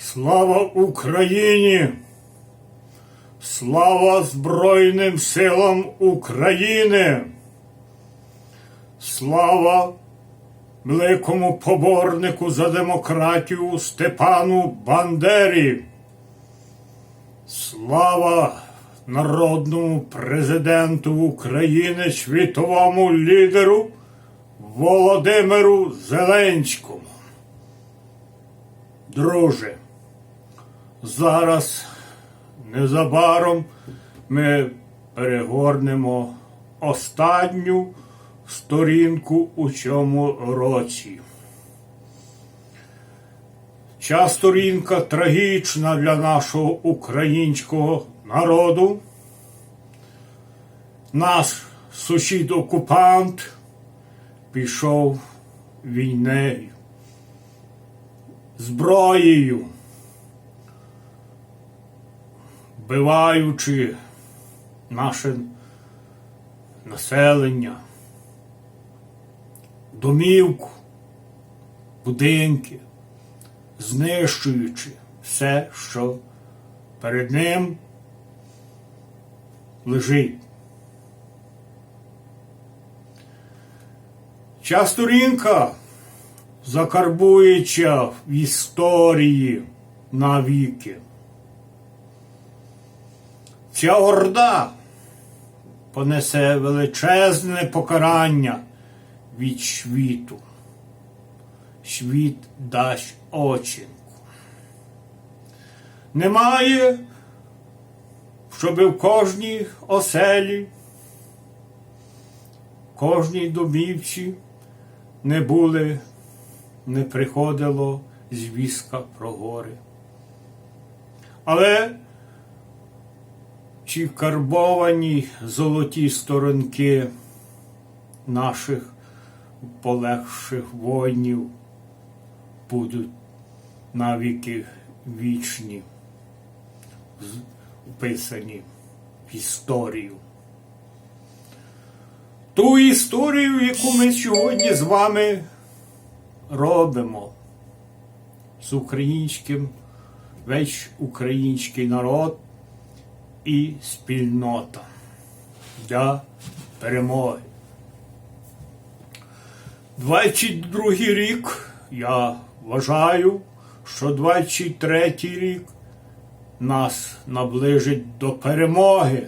Слава Україні! Слава Збройним силам України! Слава великому поборнику за демократію Степану Бандері! Слава народному президенту України, світовому лідеру Володимиру Зеленському! Друже, зараз незабаром ми перегорнемо останню сторінку у цьому році. Ця сторінка трагічна для нашого українського народу. Наш сусід-окупант пішов війнею зброєю, вбиваючи наше населення, домівку, будинки, знищуючи все, що перед ним лежить. Ця сторінка закарбується в історії навіки. Ця орда понесе величезне покарання від світу. Світ дасть оцінку. Немає, щоби в кожній оселі, кожній домівці не були не приходило звістка про гори. Але чи карбовані золоті сторонки наших полегших воїнів будуть навіки вічні, вписані в історію. Ту історію, яку ми сьогодні з вами робимо з українським весь український народ і спільнота. Для перемоги. 22 рік я вважаю, що 23 рік нас наближить до перемоги,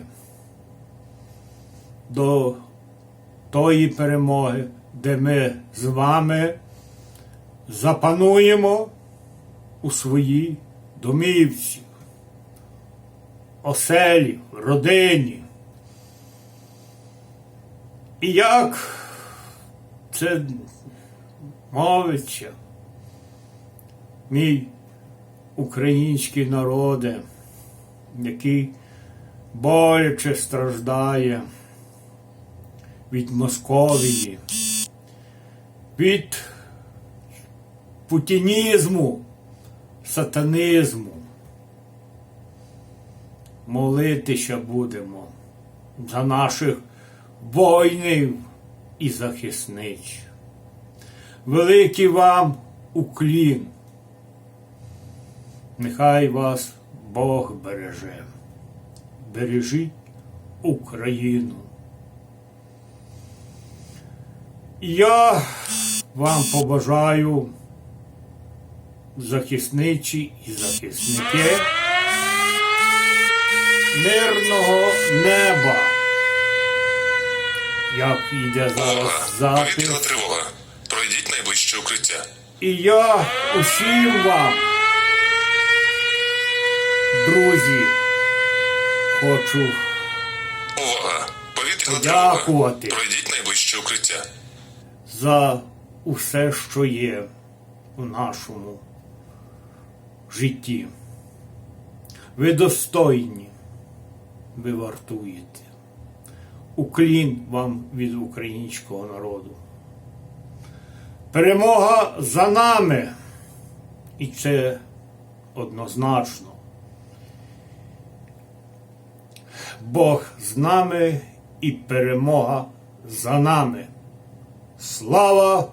до тої перемоги, де ми з вами запануємо у своїй домівці, оселі, родині. І як це мовиться, мій український народе, який боляче страждає від Московії, від путінізму, сатанизму. Молитися будемо за наших воїнів і захисниць. Великий вам уклін. Нехай вас Бог береже. Бережіть Україну. Я вам побажаю захисничі і захисники мирного неба. Як йде зараз. Повітряна тривога. Пройдіть найближче укриття. І я усім вам, друзі, хочу Увага! Повітряна тривога. Пройдіть найближче укриття. за усе, що є у нашому житті. Ви достойні, ви вартуєте. Уклін вам від українського народу. Перемога за нами. І це однозначно. Бог з нами і перемога за нами. Слава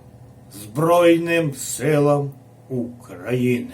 Збройним силам України!